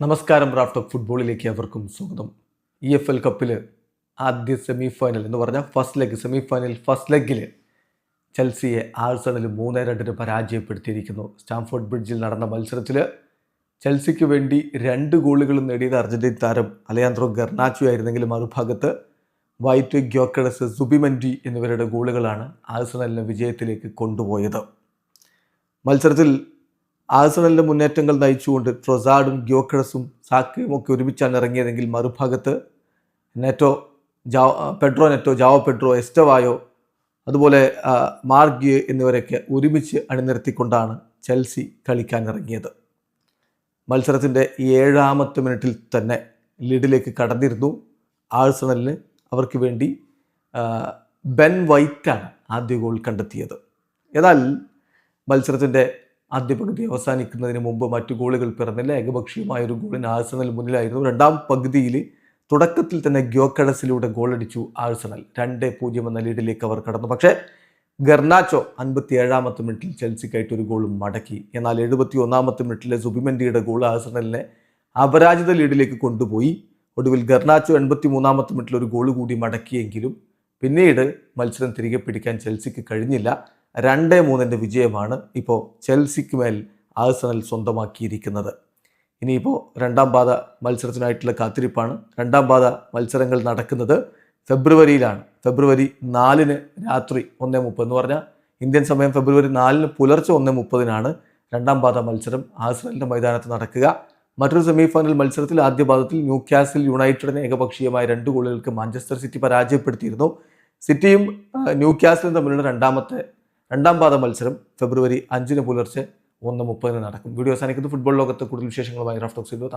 നമസ്കാരം ഓഫ് ഫുട്ബോളിലേക്ക് അവർക്കും സ്വാഗതം. ഇ എഫ് എൽ കപ്പിൽ ആദ്യ സെമി ഫൈനൽ എന്ന് പറഞ്ഞാൽ first leg semi final first ലെഗിൽ ചെൽസിയെ ആഴ്സണൽ മൂന്ന് രണ്ടിന് പരാജയപ്പെടുത്തിയിരിക്കുന്നു. സ്റ്റാംഫോർഡ് ബ്രിഡ്ജിൽ നടന്ന മത്സരത്തിൽ ചെൽസിക്ക് വേണ്ടി രണ്ട് ഗോളുകൾ നേടിയത് അർജന്റീൻ താരം അലയാന്ത്രോ ഗർണാച്ചു ആയിരുന്നെങ്കിലും മറുഭാഗത്ത് വൈറ്റ് ഗ്യോക്കഡസ് സുബിമൻഡി എന്നിവരുടെ ഗോളുകളാണ് ആഴ്സണലിനെ വിജയത്തിലേക്ക് കൊണ്ടുപോയത്. മത്സരത്തിൽ ആഴ്സണലിന്റെ മുന്നേറ്റങ്ങൾ നയിച്ചുകൊണ്ട് ട്രൊസാഡും ഗ്യോക്കഡസും സാക്കയും ഒക്കെ ഒരുമിച്ചാണ് ഇറങ്ങിയതെങ്കിൽ മറുഭാഗത്ത് നെറ്റോ ജാ Pedro Neto Joao Pedro Estevao അതുപോലെ മാർഗ്യേ എന്നിവരൊക്കെ ഒരുമിച്ച് അണിനിരത്തിക്കൊണ്ടാണ് ചെൽസി കളിക്കാൻ ഇറങ്ങിയത്. മത്സരത്തിന്റെ ഏഴാമത്തെ മിനിറ്റിൽ തന്നെ ലീഡിലേക്ക് കടന്നിരുന്നു. ആഴ്സണലിന് അവർക്ക് വേണ്ടി ബെൻ വൈറ്റാണ് ആദ്യ ഗോൾ കണ്ടെത്തിയത്. എന്നാൽ മത്സരത്തിന്റെ ആദ്യ പകുതി അവസാനിക്കുന്നതിന് മുമ്പ് മറ്റു ഗോളുകൾ പിറന്നില്ല ഏകപക്ഷീയമായ ഒരു ഗോളിന് ആഴ്സണൽ മുന്നിലായിരുന്നു. രണ്ടാം പകുതിയിൽ തുടക്കത്തിൽ തന്നെ ഗ്യോക്കടസിലൂടെ ഗോളടിച്ചു ആഴ്സണൽ. രണ്ട് പൂജ്യം എന്ന ലീഡിലേക്ക് അവർ കടന്നു. പക്ഷേ ഗർണാച്ചോ അൻപത്തി ഏഴാമത്തെ മിനിറ്റിൽ ചെൽസിക്കായിട്ട് ഒരു ഗോളും മടക്കി. എന്നാൽ എഴുപത്തി ഒന്നാമത്തെ മിനിറ്റിലെ സുബിമെൻഡിയുടെ ഗോൾ ആഴ്സണലിനെ അപരാജിത ലീഡിലേക്ക് കൊണ്ടുപോയി. ഒടുവിൽ ഗർണാച്ചോ എൺപത്തി മൂന്നാമത്തെ മിനിറ്റിൽ ഒരു ഗോൾ കൂടി മടക്കിയെങ്കിലും പിന്നീട് മത്സരം തിരികെ പിടിക്കാൻ ചെൽസിക്ക് കഴിഞ്ഞില്ല. രണ്ട് മൂന്നിന്റെ വിജയമാണ് ഇപ്പോൾ ചെൽസിക്ക് മേൽ ആഴ്സണൽ സ്വന്തമാക്കിയിരിക്കുന്നത്. ഇനിയിപ്പോൾ രണ്ടാം പാത മത്സരത്തിനായിട്ടുള്ള കാത്തിരിപ്പാണ്. രണ്ടാം പാത മത്സരങ്ങൾ നടക്കുന്നത് ഫെബ്രുവരിയിലാണ്. ഫെബ്രുവരി നാലിന് രാത്രി ഒന്നേ മുപ്പത് എന്ന് പറഞ്ഞാൽ ഇന്ത്യൻ സമയം ഫെബ്രുവരി നാലിന് പുലർച്ചെ ഒന്നേ മുപ്പതിനാണ് രണ്ടാം പാത മത്സരം ആഴ്സണലിന്റെ മൈതാനത്ത് നടക്കുക. മറ്റൊരു സെമി ഫൈനൽ മത്സരത്തിൽ ആദ്യ പാദത്തിൽ ന്യൂ ക്യാസിൽ യുണൈറ്റഡിനെ ഏകപക്ഷീയമായ രണ്ട് ഗോളുകൾക്ക് മാഞ്ചസ്റ്റർ സിറ്റി പരാജയപ്പെടുത്തിയിരുന്നു. സിറ്റിയും ന്യൂ ക്യാസിലും തമ്മിലുള്ള രണ്ടാമത്തെ രണ്ടാം പാദ മത്സരം ഫെബ്രുവരി അഞ്ചിന് പുലർച്ചെ ഒന്ന് മുപ്പതിന് നടക്കും. വീഡിയോ അവസാനിക്കുന്നത് ഫുട്ബോൾ ലോകത്തെ കൂടുതൽ വിശേഷങ്ങളുമായി ടോക്സിൽ ചെയ്തു